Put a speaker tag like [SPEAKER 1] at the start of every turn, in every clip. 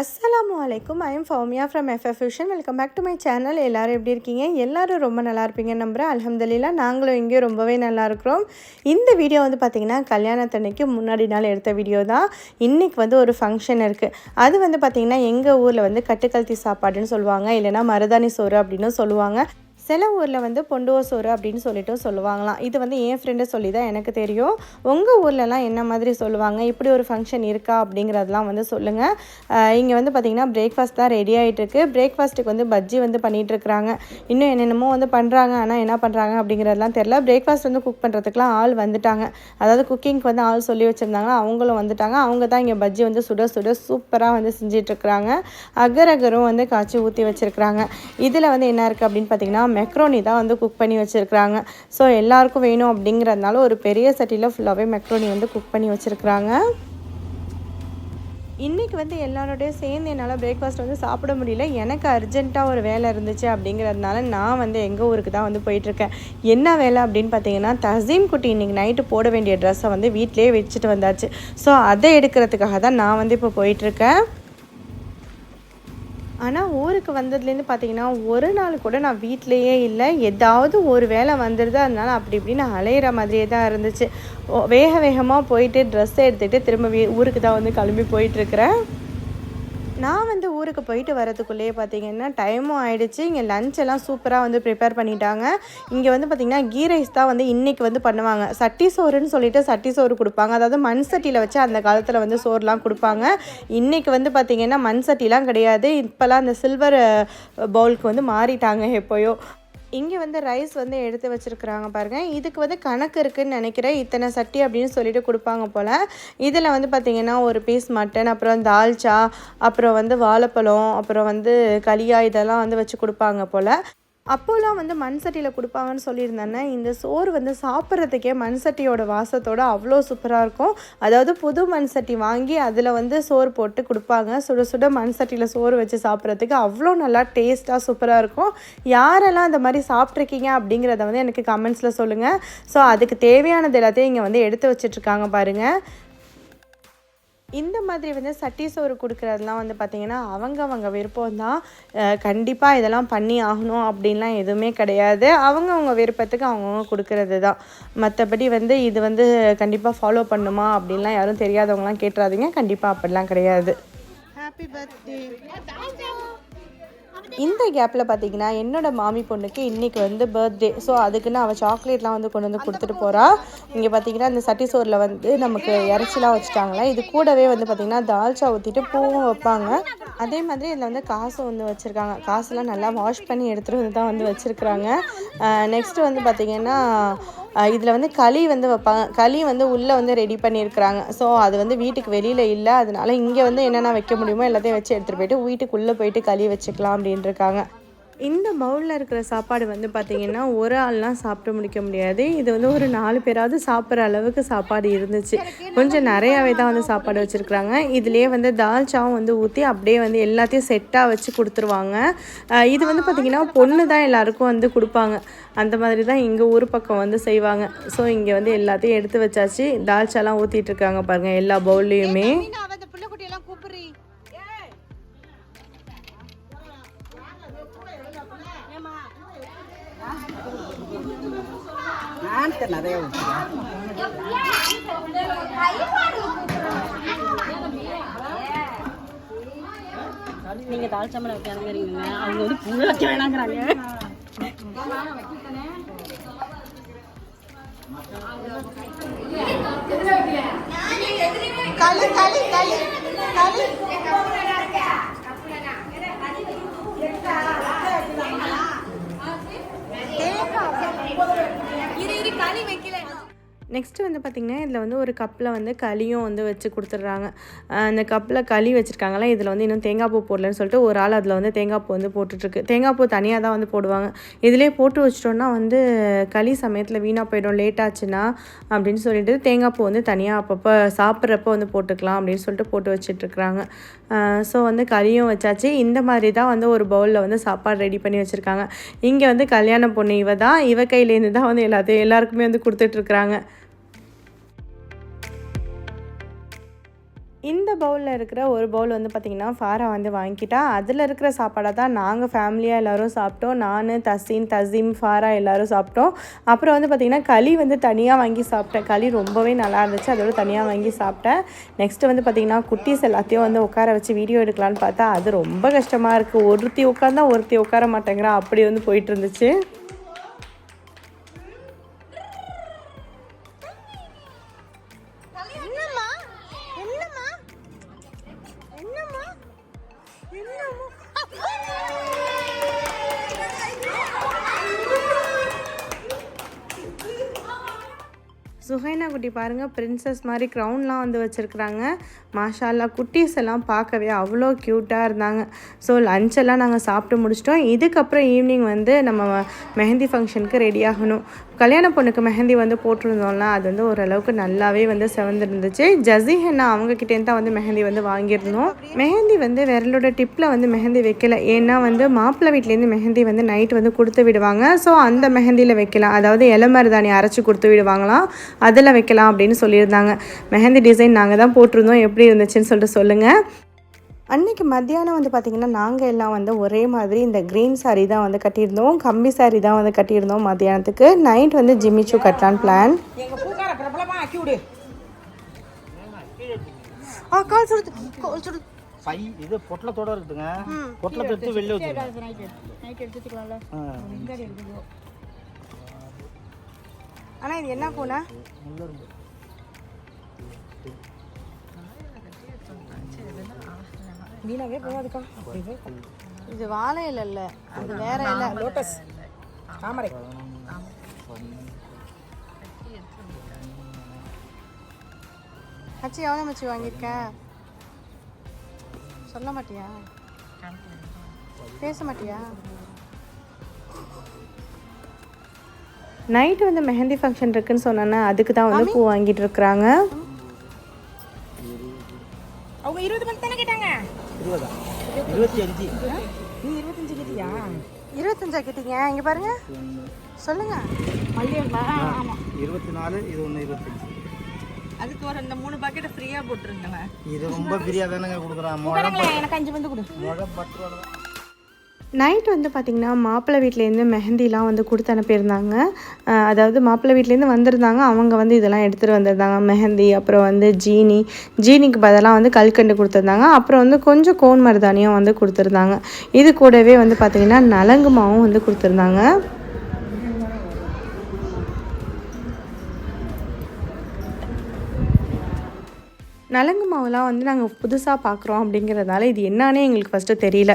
[SPEAKER 1] அஸ்ஸலாமு அலைக்கும். I am Fowmiya from FF fusion welcome back to my channel எல்லோரும் எப்படி இருக்கீங்க? எல்லோரும் ரொம்ப நல்லா இருப்பீங்க நம்புகிறேன் அலமதுல்லா நாங்களும் இங்கேயும் ரொம்பவே நல்லா இருக்கிறோம். இந்த வீடியோ வந்து பார்த்திங்கன்னா கல்யாணத்தன்னைக்கு முன்னாடி நாள் எடுத்த வீடியோ தான். இன்றைக்கி வந்து ஒரு ஃபங்க்ஷன் இருக்குது அது வந்து பார்த்திங்கன்னா எங்கள் ஊரில் வந்து கட்டுக்கல்த்தி சாப்பாடுன்னு சொல்லுவாங்க. இல்லைன்னா மருதாணி சோறு அப்படின்னு சொல்லுவாங்க. சில ஊரில் வந்து பொண்டுவ சோறு அப்படின்னு சொல்லிட்டு சொல்லுவாங்களாம். இது வந்து என் ஃப்ரெண்டு சொல்லி தான் எனக்கு தெரியும். உங்கள் ஊர்லலாம் என்ன மாதிரி சொல்லுவாங்க? இப்படி ஒரு ஃபங்க்ஷன் இருக்கா? அப்படிங்கிறதெல்லாம் வந்து சொல்லுங்கள் இங்கே வந்து பார்த்திங்கன்னா பிரேக்ஃபாஸ்ட் தான் ரெடி ஆகிட்டுருக்கு பிரேக்ஃபாஸ்ட்டுக்கு வந்து பஜ்ஜி வந்து பண்ணிகிட்ருக்குறாங்க இன்னும் என்னென்னமோ வந்து பண்ணுறாங்க ஆனால் என்ன பண்ணுறாங்க அப்படிங்கிறதெல்லாம் தெரில பிரேக்ஃபாஸ்ட் வந்து குக் பண்ணுறதுக்குலாம் ஆள் வந்துட்டாங்க. அதாவது குக்கிங்க்கு வந்து ஆள் சொல்லி வச்சுருந்தாங்க அவங்களும் வந்துட்டாங்க. அவங்க தான் இங்கே பஜ்ஜி வந்து சுட சுட சூப்பராக வந்து செஞ்சிட்ருக்குறாங்க அகர் அகரும் வந்து காய்ச்சி ஊற்றி வச்சுருக்குறாங்க. இதில் வந்து என்ன இருக்குது அப்படின்னு பார்த்தீங்கன்னா மெக்ரோனி தான் வந்து குக் பண்ணி வச்சுருக்குறாங்க. ஸோ எல்லாருக்கும் வேணும் அப்படிங்கிறதுனால ஒரு பெரிய சட்டியில் ஃபுல்லாகவே மெக்ரோனி வந்து குக் பண்ணி வச்சுருக்குறாங்க. இன்றைக்கி வந்து எல்லாரோடையும் சேர்ந்து என்னால் பிரேக்ஃபாஸ்ட் வந்து சாப்பிட முடியல. எனக்கு அர்ஜென்ட்டாக ஒரு வேலை இருந்துச்சு அப்படிங்கிறதுனால நான் வந்து எங்கள் ஊருக்கு தான் வந்து போயிட்டுருக்கேன். என்ன வேலை அப்படின்னு பார்த்தீங்கன்னா தசீம் குட்டி இன்றைக்கி நைட்டு போட வேண்டிய ட்ரெஸ்ஸை வந்து வீட்டிலே வச்சுட்டு வந்தாச்சு. ஸோ அதை எடுக்கிறதுக்காக தான் நான் வந்து இப்போ போயிட்டுருக்கேன். ஆனால் ஊருக்கு வந்ததுலேருந்து பார்த்தீங்கன்னா ஒரு நாள் கூட நான் வீட்லேயே இல்லை. ஏதாவது ஒரு வேலை வந்துடுது அதனால் அப்படி இப்படி நான் அலையிற மாதிரியே தான் இருந்துச்சு. வேக வேகமாக போயிட்டு ட்ரெஸ்ஸை எடுத்துகிட்டு திரும்ப ஊருக்கு தான் வந்து கிளம்பி போயிட்டுருக்கிறேன் நான் வந்து ஊருக்கு போயிட்டு வரதுக்குள்ளேயே பார்த்தீங்கன்னா டைமும் ஆயிடுச்சு. இங்கே லஞ்ச் எல்லாம் சூப்பராக வந்து ப்ரிப்பேர் பண்ணிட்டாங்க. இங்கே வந்து பார்த்திங்கன்னா கீ ரைஸ் தான் வந்து இன்றைக்கி வந்து பண்ணுவாங்க. சட்டி சோறுன்னு சொல்லிட்டு சட்டி சோறு கொடுப்பாங்க. அதாவது மண் சட்டியில் வச்சு அந்த காலத்தில் வந்து சோறுலாம் கொடுப்பாங்க. இன்றைக்கி வந்து பார்த்திங்கன்னா மண் சட்டிலாம் கிடையாது. இப்போல்லாம் அந்த சில்வர் பவுலுக்கு வந்து மாறிட்டாங்க எப்போயோ. இங்கே வந்து ரைஸ் வந்து எடுத்து வச்சுருக்குறாங்க பாருங்கள் இதுக்கு வந்து கணக்கு இருக்குதுன்னு நினைக்கிறேன். இத்தனை சட்டி அப்படின்னு சொல்லிட்டு கொடுப்பாங்க போல். இதில் வந்து பார்த்திங்கன்னா ஒரு பீஸ் மட்டன் அப்புறம் தால்ச்சா அப்புறம் வந்து வாழைப்பழம் அப்புறம் வந்து களியா இதெல்லாம் வந்து வச்சு கொடுப்பாங்க போல். அப்போலாம் வந்து மண் சட்டியில் கொடுப்பாங்கன்னு சொல்லியிருந்தேன்னா இந்த சோறு வந்து சாப்பிட்றதுக்கே மண் சட்டியோட வாசத்தோட அவ்வளோ சூப்பராக இருக்கும். அதாவது புது மண் சட்டி வாங்கி அதில் வந்து சோறு போட்டு கொடுப்பாங்க. சுட சுட மண் சட்டியில் சோறு வச்சு சாப்பிட்றதுக்கு அவ்வளோ நல்லா டேஸ்ட்டாக சூப்பராக இருக்கும். யாரெல்லாம் அந்த மாதிரி சாப்பிட்ருக்கீங்க அப்படிங்கிறத வந்து எனக்கு கமெண்ட்ஸில் சொல்லுங்கள் ஸோ அதுக்கு தேவையானது எல்லாத்தையும் இங்கே வந்து எடுத்து வச்சிட்ருக்காங்க பாருங்கள் இந்த மாதிரி வந்து சட்டி சோறு கொடுக்குறதுலாம் வந்து பார்த்திங்கன்னா அவங்க அவங்க விருப்பம் தான் கண்டிப்பாக இதெல்லாம் பண்ணி ஆகணும் அப்படின்லாம் எதுவுமே கிடையாது. அவங்கவுங்க விருப்பத்துக்கு அவங்கவுங்க கொடுக்கறது தான் மற்றபடி வந்து இது வந்து கண்டிப்பாக ஃபாலோ பண்ணுமா அப்படின்லாம் யாரும் தெரியாதவங்களாம் கேட்டுறாதீங்க. கண்டிப்பாக அப்படிலாம் கிடையாது. ஹாப்பி பர்த்டே இந்த கேப்பில் பார்த்தீங்கன்னா என்னோட மாமி பொண்ணுக்கு இன்றைக்கி வந்து பர்த்டே ஸோ அதுக்குன்னு அவள் சாக்லேட்லாம் வந்து கொண்டு வந்து கொடுத்துட்டு போகிறா இங்கே பார்த்தீங்கன்னா இந்த சட்டி சோறில் வந்து நமக்கு இறைச்சிலாம் வச்சுட்டாங்களே? இது கூடவே வந்து பார்த்திங்கன்னா தால்ச்சா ஊற்றிட்டு பூவும் வைப்பாங்க. அதே மாதிரி இதில் வந்து காசு வந்து வச்சுருக்காங்க. காசுலாம் நல்லா வாஷ் பண்ணி எடுத்துகிட்டு வந்து தான் வந்து வச்சுருக்குறாங்க. நெக்ஸ்ட்டு வந்து பார்த்திங்கன்னா இதில் வந்து களி வந்து வைப்பாங்க. களி வந்து உள்ளே வந்து ரெடி பண்ணியிருக்கிறாங்க. ஸோ அது வந்து வீட்டுக்கு வெளியில் இல்லை. அதனால இங்கே வந்து என்னென்ன வைக்க முடியுமோ எல்லாத்தையும் வச்சு எடுத்துகிட்டு போயிட்டு வீட்டுக்குள்ளே போயிட்டு களி வச்சுக்கலாம் அப்படின்ட்டு இருக்காங்க. இந்த பவுலில் இருக்கிற சாப்பாடு வந்து பார்த்திங்கன்னா ஒரு ஆள்லாம் சாப்பிட்டு முடிக்க முடியாது. இது வந்து ஒரு நாலு பேராவது சாப்பிட்ற அளவுக்கு சாப்பாடு இருந்துச்சு. கொஞ்சம் நிறையாவே தான் வந்து சாப்பாடு வச்சுருக்குறாங்க. இதுலேயே வந்து தால்ச்சாவும் வந்து ஊற்றி அப்படியே வந்து எல்லாத்தையும் செட்டாக வச்சு கொடுத்துருவாங்க. இது வந்து பார்த்திங்கன்னா பொண்ணு தான் எல்லாருக்கும் வந்து கொடுப்பாங்க. அந்த மாதிரி தான் எங்கள் ஊர் பக்கம் வந்து செய்வாங்க. ஸோ இங்கே வந்து எல்லாத்தையும் எடுத்து வச்சாச்சு. தால்ச்சாலாம் ஊற்றிட்டு இருக்காங்க பாருங்கள் எல்லா பவுல்லையுமே.
[SPEAKER 2] நான்ட்டு நிறைய
[SPEAKER 3] நீங்க தாழ்ச்சாமலை வைக்க இறங்குறீங்க அவங்க வந்து பூ வைக்க வேணாங்கிறாங்க.
[SPEAKER 1] களி களி களி களி இரு இரு களி வைக்க நெக்ஸ்ட்டு வந்து பார்த்திங்கன்னா இதில் வந்து ஒரு கப்பில் வந்து களியும் வந்து வச்சு கொடுத்துட்றாங்க. அந்த கப்பில் களி வச்சுருக்காங்களா இதில் வந்து இன்னும் தேங்காய் பூ போடலன்னு சொல்லிட்டு ஒரு ஆள் அதில் வந்து தேங்காய் பூ வந்து போட்டுட்ருக்கு. தேங்காய் பூ தனியாக தான் வந்து போடுவாங்க. இதிலே போட்டு வச்சிட்டோன்னா வந்து களி சமயத்தில் வீணாக போயிடும் லேட் ஆச்சுன்னா அப்படின்னு சொல்லிட்டு தேங்காய் பூ வந்து தனியாக அப்பப்போ சாப்பிட்றப்ப வந்து போட்டுக்கலாம் அப்படின்னு சொல்லிட்டு போட்டு வச்சிட்ருக்குறாங்க ஸோ வந்து களியும் வச்சாச்சு. இந்த மாதிரி தான் வந்து ஒரு பவுலில் வந்து சாப்பாடு ரெடி பண்ணி வச்சுருக்காங்க. இங்கே வந்து கல்யாண பொண்ணு இவ தான் இவ கையிலேருந்து தான் வந்து எல்லாத்தையும் எல்லாருக்குமே வந்து கொடுத்துட்ருக்குறாங்க இந்த பவுலில் இருக்கிற ஒரு பவுல் வந்து பார்த்திங்கன்னா ஃபாரா வந்து வாங்கிட்டா. அதில் இருக்கிற சாப்பாடை தான் நாங்கள் ஃபேமிலியாக எல்லோரும் சாப்பிட்டோம். நான் தசீன் தசீம் ஃபாரா எல்லோரும் சாப்பிட்டோம். அப்புறம் வந்து பார்த்திங்கன்னா களி வந்து தனியாக வாங்கி சாப்பிட்டேன். களி ரொம்பவே நல்லா இருந்துச்சு. அதோட தனியாக வாங்கி சாப்பிட்டேன். நெக்ஸ்ட்டு வந்து பார்த்திங்கன்னா குட்டீஸ் எல்லாத்தையும் வந்து உட்கார வச்சு வீடியோ எடுக்கலான்னு பார்த்தா அது ரொம்ப கஷ்டமாக இருக்குது ஒருத்தி உட்காந்தா ஒருத்தி உட்கார மாட்டேங்கிறா. அப்படி வந்து போயிட்டு இருந்துச்சு. சுஹைனா குட்டி பாருங்கள் பிரின்சஸ் மாதிரி க்ரௌன்லாம் வந்து வச்சுருக்குறாங்க. மாஷால்லா குட்டீஸ் எல்லாம் பார்க்கவே அவ்வளோ க்யூட்டாக இருந்தாங்க. ஸோ லஞ்செல்லாம் நாங்கள் சாப்பிட்டு முடிச்சிட்டோம். இதுக்கப்புறம் ஈவினிங் வந்து நம்ம மெஹந்தி ஃபங்க்ஷனுக்கு ரெடி ஆகணும். கல்யாண பொண்ணுக்கு மெஹந்தி வந்து போட்டிருந்தோம்ல அது வந்து ஓரளவுக்கு நல்லாவே வந்து செவந்திருந்துச்சு. ஜசி ஹென்னா அவங்கக்கிட்டேருந்து தான் வந்து மெஹந்தி வந்து வாங்கியிருந்தோம். மெஹந்தி வந்து விரலோட டிப்பில் வந்து மெஹந்தி வைக்கல. ஏன்னா வந்து மாப்பிள்ளை வீட்லேருந்து மெஹந்தி வந்து நைட் வந்து கொடுத்து விடுவாங்க. ஸோ அந்த மெஹந்தியில் வைக்கலாம். அதாவது இளமருதாணி அரைச்சி கொடுத்து விடுவாங்களாம். அதில் வைக்கலாம் அப்படின்னு சொல்லியிருந்தாங்க. மெஹந்தி டிசைன் நாங்கள் தான் போட்டிருந்தோம். எப்படி இருந்துச்சுன்னு சொல்லிட்டு சொல்லுங்கள் அன்னைக்கு மத்தியானம் வந்து பார்த்திங்கன்னா நாங்கள் எல்லாம் வந்து ஒரே மாதிரி இந்த க்ரீன் saree தான் வந்து கட்டியிருந்தோம். கம்பி saree தான் வந்து கட்டியிருந்தோம் மத்தியானத்துக்கு. நைட் வந்து ஜிம்மிச்சு கட்டலான்னு பிளான்
[SPEAKER 4] ஆ கால் சுடுது கால் சுடுது
[SPEAKER 5] பை இது பொட்டலத்தோட இருக்குதுங்க. பொட்டலத்தை எடுத்து வெளில வச்சுருங்க.
[SPEAKER 4] நைட் எடுத்து வச்சுக்கலாம்ல.
[SPEAKER 1] ஆனால் இது என்ன பூனா?
[SPEAKER 2] வீணாவே போகாதுக்கா.
[SPEAKER 1] இது வாழை இலை இல்லை. அது வேற இல்லை
[SPEAKER 2] லோட்டஸ் தாமரை.
[SPEAKER 1] மச்சி எவ்வளோ மச்சி வாங்கியிருக்க? சொல்ல மாட்டியா? பேச மாட்டியா? நைட்டு வந்து மெஹந்தி ஃபங்க்ஷன் இருக்குன்னு சொன்னேன்னா அதுக்கு தான் வந்து பூ வாங்கிட்டு இருக்கிறாங்க.
[SPEAKER 2] அவங்க இருபது மணி தானே கேட்டாங்க?
[SPEAKER 5] இருபதா? இருபத்தி அஞ்சு.
[SPEAKER 2] நீ இருபத்தஞ்சு கேட்டியா?
[SPEAKER 1] இருபத்தஞ்சா கேட்டீங்க. இங்கே பாருங்க. சொல்லுங்க.
[SPEAKER 5] இருபத்தி நாலு இது ஒன்று இருபத்தஞ்சு.
[SPEAKER 4] அதுக்கு ஒரு இந்த மூணு பாக்கெட் ஃப்ரீயா போட்டுருந்தேன்
[SPEAKER 5] இது ரொம்ப பிரியா தானேங்க கொடுக்குறான்.
[SPEAKER 2] எனக்கு அஞ்சு வந்து கொடு.
[SPEAKER 5] முழம் பத்து
[SPEAKER 1] நைட் வந்து பார்த்திங்கன்னா மாப்பிள்ளை வீட்லேருந்து மெஹந்திலாம் வந்து கொடுத்து அனுப்பியிருந்தாங்க. அதாவது மாப்பிள்ளை வீட்லேருந்து வந்திருந்தாங்க. அவங்க வந்து இதெல்லாம் எடுத்துகிட்டு வந்திருந்தாங்க. மெஹந்தி அப்புறம் வந்து ஜீனி ஜீனிக்கு பதிலாக வந்து கல்கண்டு கொடுத்துருந்தாங்க. அப்புறம் வந்து கொஞ்சம் கோன் மருதானியும் வந்து கொடுத்துருந்தாங்க. இது கூடவே வந்து பார்த்திங்கன்னா நலங்கு மாவும் வந்து கொடுத்துருந்தாங்க. நலங்கு மாவுலாம் வந்து நாங்கள் புதுசாக பார்க்குறோம் அப்படிங்கிறதால இது என்னன்னே எங்களுக்கு ஃபஸ்ட்டு தெரியல.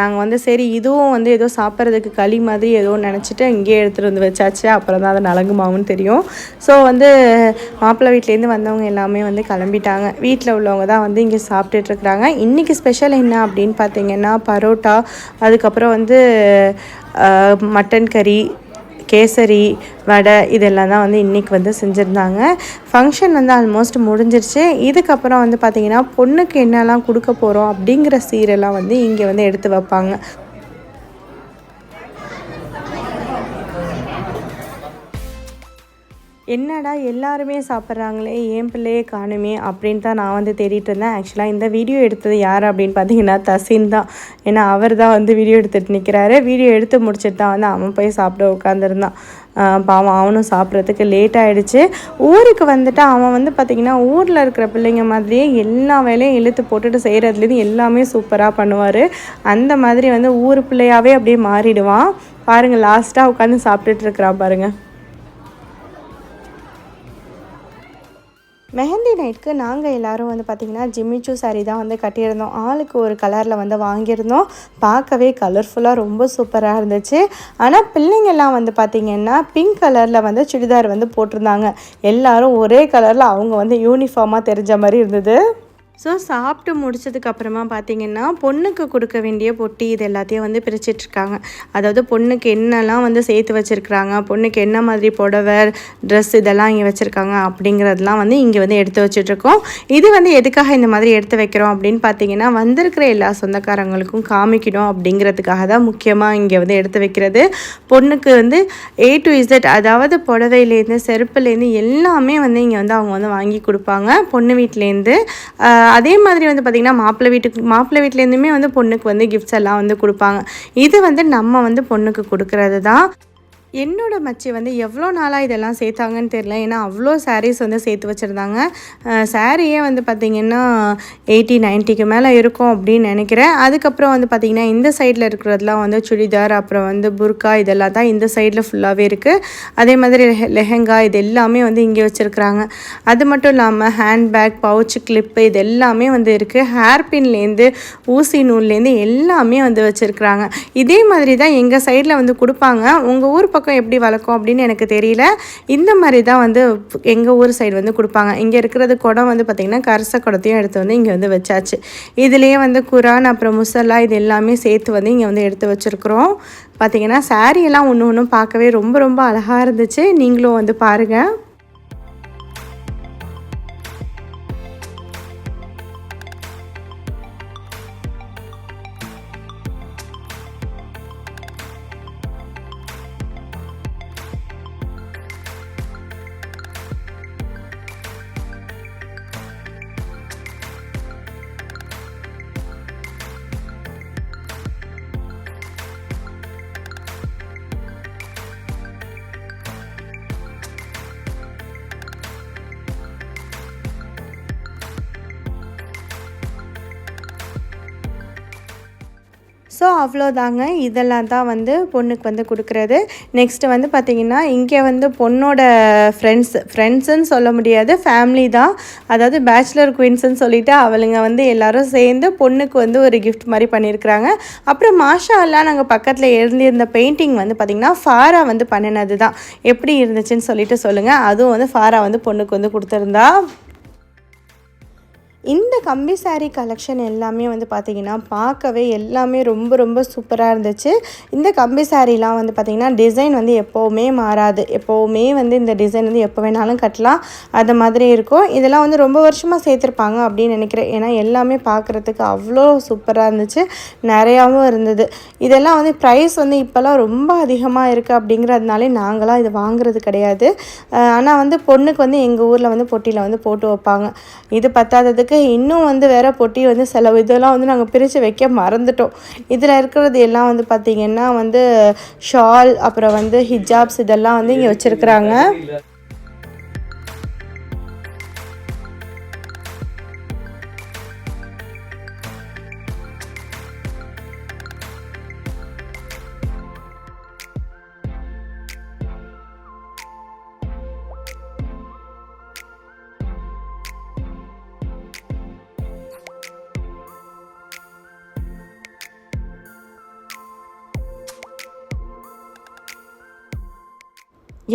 [SPEAKER 1] நாங்கள் வந்து சரி இதுவும் வந்து ஏதோ சாப்பிட்றதுக்கு களி மாதிரி ஏதோ நினச்சிட்டு இங்கேயே எடுத்துகிட்டு வந்து வச்சாச்சு. அப்புறம் தான் அது நலங்கு மாவுன்னு தெரியும். ஸோ வந்து மாப்பிள்ளை வீட்லேருந்து வந்தவங்க எல்லாமே வந்து கிளம்பிட்டாங்க. வீட்டில் உள்ளவங்க தான் வந்து இங்கே சாப்பிட்டுட்ருக்குறாங்க இன்றைக்கி ஸ்பெஷல் என்ன அப்படின்னு பார்த்தீங்கன்னா பரோட்டா அதுக்கப்புறம் வந்து மட்டன் கறி கேசரி வடை இதெல்லாம் தான் வந்து இன்றைக்கி வந்து செஞ்சுருந்தாங்க. ஃபங்க்ஷன் வந்து ஆல்மோஸ்ட் முடிஞ்சிருச்சு. இதுக்கப்புறம் வந்து பார்த்திங்கன்னா பொண்ணுக்கு என்னெல்லாம் கொடுக்க போகிறோம் அப்படிங்கிற சீரெல்லாம் வந்து இங்கே வந்து எடுத்து வைப்பாங்க. என்னடா எல்லாருமே சாப்பிட்றாங்களே என் பிள்ளையே காணுமே அப்படின்னு தான் நான் வந்து தேடிட்டு இருந்தேன். ஆக்சுவலாக இந்த வீடியோ எடுத்தது யார் அப்படின்னு பார்த்தீங்கன்னா தசின் தான். ஏன்னா அவர் தான் வந்து வீடியோ எடுத்துகிட்டு நிற்கிறாரு வீடியோ எடுத்து முடிச்சுட்டு தான் வந்து அவன் போய் சாப்பிட உட்காந்துருந்தான் பாவம் அவனும் சாப்பிட்றதுக்கு லேட் ஆகிடுச்சு ஊருக்கு வந்துட்டு அவன் வந்து பார்த்திங்கன்னா ஊரில் இருக்கிற பிள்ளைங்க மாதிரியே எல்லா வேலையும் இழுத்து போட்டுட்டு செய்கிறதுலேருந்து எல்லாமே சூப்பராக பண்ணுவார். அந்த மாதிரி வந்து ஊர் பிள்ளையாகவே அப்படியே மாறிடுவான். பாருங்கள் லாஸ்ட்டாக உட்காந்து சாப்பிட்டுட்டு இருக்கிறான் பாருங்கள் மெஹந்தி நைட்க்கு நாங்கள் எல்லாரும் வந்து பார்த்திங்கன்னா ஜிம்மிச்சூ saree தான் வந்து கட்டியிருந்தோம். ஆளுக்கு ஒரு கலரில் வந்து வாங்கியிருந்தோம். பார்க்கவே கலர்ஃபுல்லாக ரொம்ப சூப்பராக இருந்துச்சு. ஆனால் பிள்ளைங்கள்லாம் வந்து பார்த்திங்கன்னா பிங்க் கலரில் வந்து சுடிதார் வந்து போட்டிருந்தாங்க. எல்லோரும் ஒரே கலரில் அவங்க வந்து யூனிஃபார்மாக தெரிஞ்ச மாதிரி இருந்தது. ஸோ சாப்பிட்டு முடிச்சதுக்கப்புறமா பார்த்தீங்கன்னா பொண்ணுக்கு கொடுக்க வேண்டிய பொட்டி இது எல்லாத்தையும் வந்து பிரிச்சிட்ருக்காங்க அதாவது பொண்ணுக்கு என்னெல்லாம் வந்து சேர்த்து வச்சுருக்குறாங்க பொண்ணுக்கு என்ன மாதிரி புடவை ட்ரெஸ் இதெல்லாம் இங்கே வச்சுருக்காங்க அப்படிங்கிறதெல்லாம் வந்து இங்கே வந்து எடுத்து வச்சிட்ருக்கோம் இது வந்து எதுக்காக இந்த மாதிரி எடுத்து வைக்கிறோம் அப்படின்னு பார்த்தீங்கன்னா வந்திருக்கிற எல்லா சொந்தக்காரங்களுக்கும் காமிக்கணும் அப்படிங்கிறதுக்காக தான் முக்கியமாக இங்கே வந்து எடுத்து வைக்கிறது. பொண்ணுக்கு வந்து ஏ டு இசட் அதாவது புடவையிலேருந்து செருப்புலேருந்து எல்லாமே வந்து இங்கே வந்து அவங்க வந்து வாங்கி கொடுப்பாங்க. பொண்ணு வீட்டிலேருந்து அதே மாதிரி வந்து பார்த்திங்கன்னா மாப்பிள்ளை வீட்டுக்கு மாப்பிள்ளை வீட்லேருந்துமே வந்து பொண்ணுக்கு வந்து கிஃப்ட்ஸ் எல்லாம் வந்து கொடுப்பாங்க. இது வந்து நம்ம வந்து பொண்ணுக்கு கொடுக்கறது தான் என்னோட மச்சி வந்து எவ்வளோ நாளாக இதெல்லாம் சேர்த்தாங்கன்னு தெரியல. ஏன்னா அவ்வளோ சாரீஸ் வந்து சேர்த்து வச்சுருந்தாங்க. சாரியே வந்து பார்த்திங்கன்னா எயிட்டி நைன்ட்டிக்கு மேலே இருக்கும் அப்படின்னு நினைக்கிறேன். அதுக்கப்புறம் வந்து பார்த்திங்கன்னா இந்த சைடில் இருக்கிறதுலாம் வந்து சுடிதார் அப்புறம் வந்து புர்கா இதெல்லாம் தான் இந்த சைடில் ஃபுல்லாகவே இருக்குது அதே மாதிரி லெஹெங்கா இது எல்லாமே வந்து இங்கே வச்சுருக்குறாங்க. அது மட்டும் இல்லாமல் ஹேண்ட்பேக் பவுச் கிளிப்பு இது எல்லாமே வந்து இருக்குது ஹேர் பின்லேருந்து ஊசி நூல்லேருந்து எல்லாமே வந்து வச்சுருக்குறாங்க. இதே மாதிரி தான் எங்கள் சைடில் வந்து கொடுப்பாங்க. உங்கள் ஊர் பக்கம் பக்கம் எப்படி வளர்க்கும் அப்படின்னு எனக்கு தெரியல. இந்த மாதிரி தான் வந்து எங்கள் ஊர் சைடு வந்து கொடுப்பாங்க. இங்கே இருக்கிறது குடம் வந்து பார்த்திங்கன்னா கரச குடத்தையும் எடுத்து வந்து இங்கே வந்து வச்சாச்சு. இதுலேயே வந்து குரான் அப்புறம் முசல்லா இது எல்லாமே சேர்த்து வந்து இங்கே வந்து எடுத்து வச்சுருக்குறோம். பார்த்திங்கன்னா saree எல்லாம் ஒன்று ஒன்றும் பார்க்கவே ரொம்ப ரொம்ப அழகாக இருந்துச்சு. நீங்களும் வந்து பாருங்கள் ஸோ அவ்வளோதாங்க. இதெல்லாம் தான் வந்து பொண்ணுக்கு வந்து கொடுக்குறது. நெக்ஸ்ட்டு வந்து பார்த்திங்கன்னா இங்கே வந்து பொண்ணோட ஃப்ரெண்ட்ஸ் ஃப்ரெண்ட்ஸுன்னு சொல்ல முடியாது. ஃபேமிலி தான். அதாவது பேச்சுலர் குயின்ஸுன்னு சொல்லிட்டு அவளுங்க வந்து எல்லாரும் சேர்ந்து பொண்ணுக்கு வந்து ஒரு கிஃப்ட் மாதிரி பண்ணியிருக்கிறாங்க. அப்புறம் மாஷா எல்லாம் நாங்கள் பக்கத்தில் எழுந்திருந்த பெயிண்டிங் வந்து பார்த்திங்கன்னா ஃபாரா வந்து பண்ணினது தான் எப்படி இருந்துச்சுன்னு சொல்லிட்டு சொல்லுங்கள் அதுவும் வந்து ஃபாரா வந்து பொண்ணுக்கு வந்து கொடுத்துருந்தா இந்த கம்பி saree கலெக்ஷன் எல்லாமே வந்து பார்த்திங்கன்னா பார்க்கவே எல்லாமே ரொம்ப ரொம்ப சூப்பராக இருந்துச்சு. இந்த கம்பி சாரீலாம் வந்து பார்த்திங்கன்னா டிசைன் வந்து எப்போவுமே மாறாது. எப்போவுமே வந்து இந்த டிசைன் வந்து எப்போ வேணாலும் கட்டலாம். அது மாதிரி இருக்கும். இதெல்லாம் வந்து ரொம்ப வருஷமாக சேர்த்துருப்பாங்க அப்படின்னு நினைக்கிறேன். ஏன்னா எல்லாமே பார்க்குறதுக்கு அவ்வளோ சூப்பராக இருந்துச்சு. நிறையாவும் இருந்தது. இதெல்லாம் வந்து ப்ரைஸ் வந்து இப்போல்லாம் ரொம்ப அதிகமாக இருக்குது அப்படிங்கிறதுனாலே நாங்களாம் இது வாங்குறது கிடையாது. ஆனால் வந்து பொண்ணுக்கு வந்து எங்கள் ஊரில் வந்து பொட்டியில் வந்து போட்டு வைப்பாங்க. இது பத்தாததுக்கு இன்னும் வந்து வேற பொட்டி வந்து செலவு. இதெல்லாம் வந்து நாங்கள் பிரித்து வைக்க மறந்துட்டோம். இதில் இருக்கிறது எல்லாம் வந்து பார்த்திங்கன்னா வந்து ஷால் அப்புறம் வந்து ஹிஜாப்ஸ் இதெல்லாம் வந்து இங்கே வச்சுருக்குறாங்க.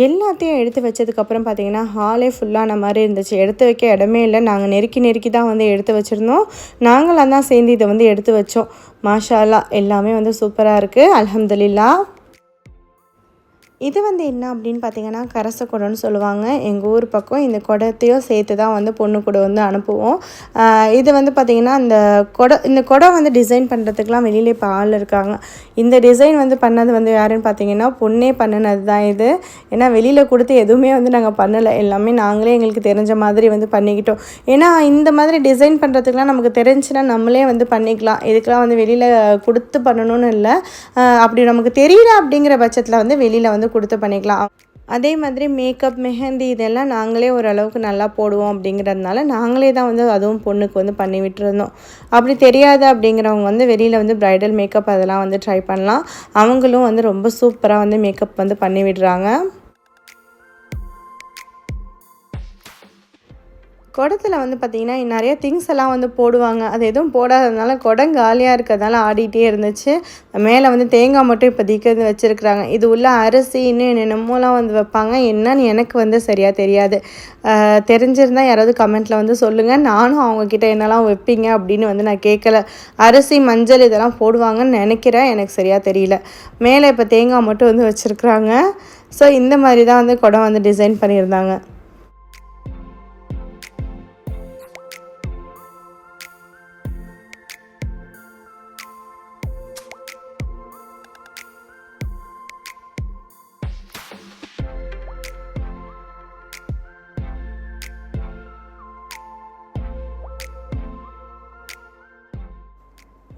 [SPEAKER 1] எல்லாத்தையும் எடுத்து வச்சதுக்கப்புறம் பார்த்தீங்கன்னா ஹாலே ஃபுல்லான மாதிரி இருந்துச்சு. எடுத்து வைக்க இடமே இல்லை. நாங்கள் நெருக்கி நெருக்கி தான் வந்து எடுத்து வச்சுருந்தோம். நாங்களாம் தான் சேர்ந்து இதை வந்து எடுத்து வச்சோம். மாஷாலா எல்லாமே வந்து சூப்பராக இருக்குது அலமதுல்லா இது வந்து என்ன அப்படின்னு பார்த்தீங்கன்னா கரச குடம்னு சொல்லுவாங்க. எங்கள் ஊர் பக்கம் இந்த குடத்தையும் சேர்த்து தான் வந்து பொண்ணு கூட வந்து அனுப்புவோம். இது வந்து பார்த்திங்கன்னா இந்த குடம் இந்த குடம் வந்து டிசைன் பண்ணுறதுக்குலாம் வெளியிலே இப்போ ஆள் இருக்காங்க. இந்த டிசைன் வந்து பண்ணது வந்து யாருன்னு பார்த்தீங்கன்னா பொண்ணே பண்ணினது தான் இது. ஏன்னா வெளியில் கொடுத்து எதுவுமே வந்து நாங்கள் பண்ணலை. எல்லாமே நாங்களே எங்களுக்கு தெரிஞ்ச மாதிரி வந்து பண்ணிக்கிட்டோம். ஏன்னா இந்த மாதிரி டிசைன் பண்ணுறதுக்குலாம் நமக்கு தெரிஞ்சுன்னா நம்மளே வந்து பண்ணிக்கலாம். இதுக்கெலாம் வந்து வெளியில் கொடுத்து பண்ணணும்னு இல்லை. அப்படி நமக்கு தெரியல அப்படிங்கிற பட்சத்தில் வந்து வெளியில் வந்து கொடுத்து பண்ணிக்கலாம். அதே மாதிரி மேக்கப் மெஹந்தி இதெல்லாம் நாங்களே ஓரளவுக்கு நல்லா போடுவோம் அப்படிங்கிறதுனால நாங்களே தான் வந்து அதுவும் பொண்ணுக்கு வந்து பண்ணி விட்டுருந்தோம். அப்படி தெரியாது அப்படிங்கிறவங்க வந்து வெளியில் வந்து ப்ரைடல் மேக்கப் அதெல்லாம் வந்து ட்ரை பண்ணலாம். அவங்களும் வந்து ரொம்ப சூப்பராக வந்து மேக்கப் வந்து பண்ணி விடுறாங்க. குடத்துல வந்து பார்த்திங்கன்னா நிறைய திங்ஸ் எல்லாம் வந்து போடுவாங்க. அது எதுவும் போடாததுனால குடம் காலியாக இருக்கிறதுனால ஆடிட்டே இருந்துச்சு. மேலே வந்து தேங்காய் மட்டும் இப்போதைக்கு வந்து வச்சுருக்குறாங்க. இது உள்ள அரிசி இன்னும் என்னென்னமோலாம் வந்து வைப்பாங்க? என்னன்னு எனக்கு வந்து சரியாக தெரியாது. தெரிஞ்சிருந்தால் தெரிஞ்சிருந்தா யாராவது கமெண்ட்டில் வந்து சொல்லுங்கள் நானும் அவங்கக்கிட்ட என்னெல்லாம் வைப்பீங்க அப்படின்னு வந்து நான் கேட்கல. அரிசி மஞ்சள் இதெல்லாம் போடுவாங்கன்னு நினைக்கிறேன். எனக்கு சரியாக தெரியல. மேலே இப்போ தேங்காய் மட்டும் வந்து வச்சுருக்குறாங்க. ஸோ இந்த மாதிரி தான் வந்து குடம் வந்து டிசைன் பண்ணியிருந்தாங்க.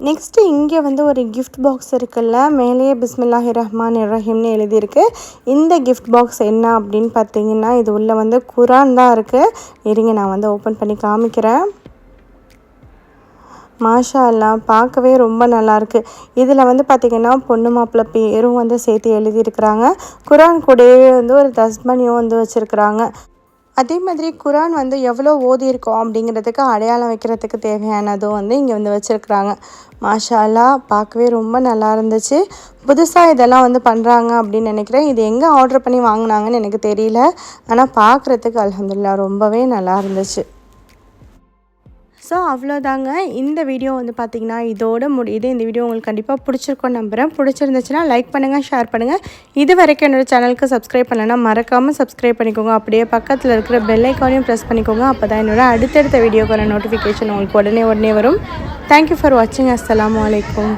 [SPEAKER 1] நெக்ஸ்ட்டு இங்கே வந்து ஒரு கிஃப்ட் பாக்ஸ் இருக்குல்ல மேலேயே பிஸ்மில்லாஹி ரஹ்மான் ரஹீம்னு எழுதியிருக்கு. இந்த கிஃப்ட் பாக்ஸ் என்ன அப்படின்னு பார்த்தீங்கன்னா இது உள்ளே வந்து குரான் தான் இருக்குது இருங்க நான் வந்து ஓப்பன் பண்ணி காமிக்கிறேன். மாஷா அல்லா பார்க்கவே ரொம்ப நல்லாயிருக்கு இதில் வந்து பார்த்திங்கன்னா பொண்ணு மாப்பிள்ளை பேரும் வந்து சேர்த்து எழுதியிருக்கிறாங்க. குரான் கூடவே வந்து ஒரு தஸ்மணியும் வந்து வச்சுருக்குறாங்க. அதே மாதிரி குரான் வந்து எவ்வளோ ஓதியிருக்கோம் அப்படிங்கிறதுக்கு அடையாளம் வைக்கிறதுக்கு தேவையானதும் வந்து இங்கே வந்து வச்சுருக்குறாங்க. மாஷாலா பார்க்கவே ரொம்ப நல்லா இருந்துச்சு. புதுசாக இதெல்லாம் வந்து பண்ணுறாங்க அப்படின்னு நினைக்கிறேன். இது எங்கே ஆர்டர் பண்ணி வாங்கினாங்கன்னு எனக்கு தெரியல. ஆனால் பார்க்குறதுக்கு அலமதுல்லா ரொம்பவே நல்லா இருந்துச்சு. ஸோ அவ்வளோதாங்க இந்த வீடியோ வந்து பார்த்திங்கன்னா இதோட முடியுது. இந்த வீடியோ உங்களுக்கு கண்டிப்பாக பிடிச்சிருக்கோம் நம்புகிறேன் பிடிச்சிருந்துச்சுன்னா லைக் பண்ணுங்கள் ஷேர் பண்ணுங்கள் இது வரைக்கும் என்னோடய சேனலுக்கு சப்ஸ்கிரைப் பண்ணலைன்னா மறக்காமல் சப்ஸ்கிரைப் பண்ணிக்கோங்க. அப்படியே பக்கத்தில் இருக்கிற பெல் ஐக்கானையும் ப்ரெஸ் பண்ணிக்கோங்க. அப்போ தான் என்னோட அடுத்தடுத்த வீடியோக்கான நோட்டிஃபிகேஷன் உங்களுக்கு உடனே உடனே வரும். தேங்க்யூ ஃபார் வாட்சிங் அஸ்லாம் வலைக்கம்